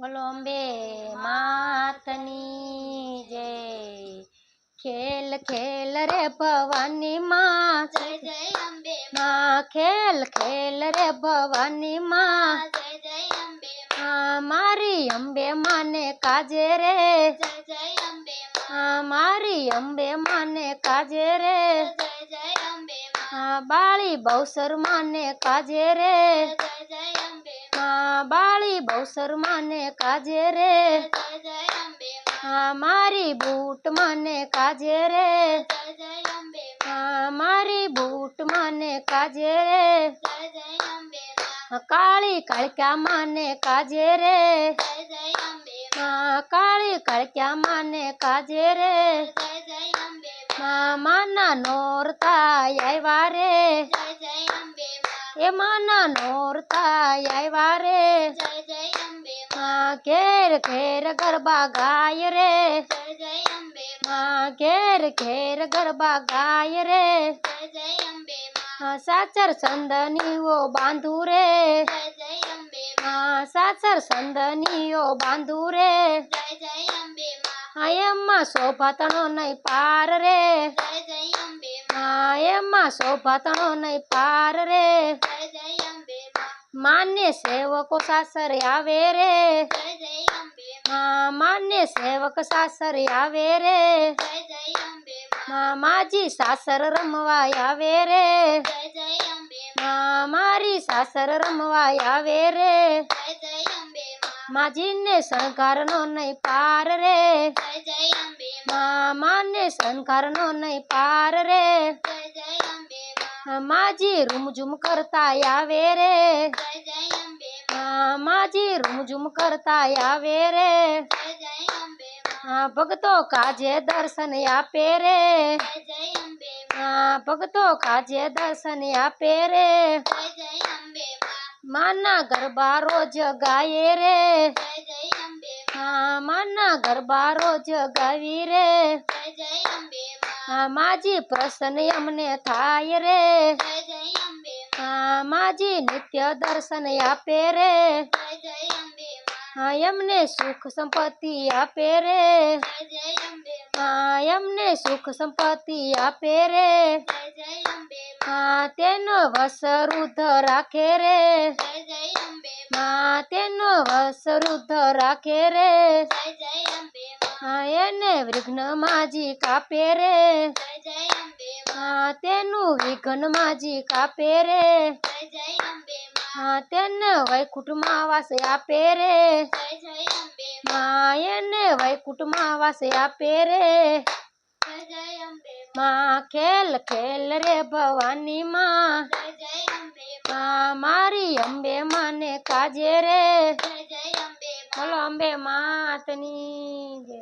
मलोम्बे मातनी जय खेल खेल रे भवानी माँ जय जय अम्बे माँ खेल खेल रे भवानी माँ जय जय अम्बे माँ मारी अम्बे माने काजे रे जय जय अम्बे माँ मारी अम्बे माने काजे रे जय जय अम्बे माँ बाली बाउसर माने काजे रे जय जय માં બાળી બહુસર મને કાજે રે હા મારી બૂટ મને કાજે રે હા મારી બૂટ મને કાજે રે કાળી કળક્યા મને કાજે રે કાળી કળક્યા મને કાજે રે માના નોરતા આવ્યા રે ये माना नोरता आय वारे जय जय अंबे माँ केर खेर गरबा गाय रे जय जय अंबे माँ केर खेर गरबा गाय रे जय जय अंबे माँ साचर चंदनी वो बांधू रे जय जय अंबे माँ साचर चंदनी वो बांधू रे जय जय अंबे माँ हाय अम्मा सोफा तनो नहीं पार रे માં શોભા તણો નહીં પાર રે માન્ય સેવકો સાસરે આવે રે માન્ય સેવક સાસરે આવે રે મામાજી સાસર રમવા આવે રે મારી સાસર રમવા આવે રે માજીને શણગારનો નહીં પાર રે મામાને શણગારનો નહીં પાર રે માજી રૂમઝૂમ કરતા આવે રે માજી રૂમઝૂમ કરતા આવે રે ભગતો કાજે દર્શન આપે રે ભગતો કાજે દર્શન આપે રે માના ગરબા રોજ ગાય રે માના ગરબા રોજ ગાવી રે માજી પ્રસન્ન અમને થાય રે માજી નિત્ય દર્શન આપે રે એમને સુખ સંપત્તિ આપે રે એમને સુખ સંપત્તિ આપે રે તેનો વસ રુદ્ધ રાખે રે તેનો વસ રુદ્ધ રાખે રે આ એને વૃગણ માજી કાપે રે જય જય અંબે મા આ તેનુ વિકણ માજી કાપે રે જય જય અંબે મા આ તેન ન વૈકુટમાં આવાસ આપે રે જય જય અંબે મા એને વૈકુટમાં આવાસ આપે રે જય જય અંબે મા khel khel re bhawani ma જય જય અંબે મા મારી અંબે માને કાજે રે જય જય બોલો અંબે માતની જય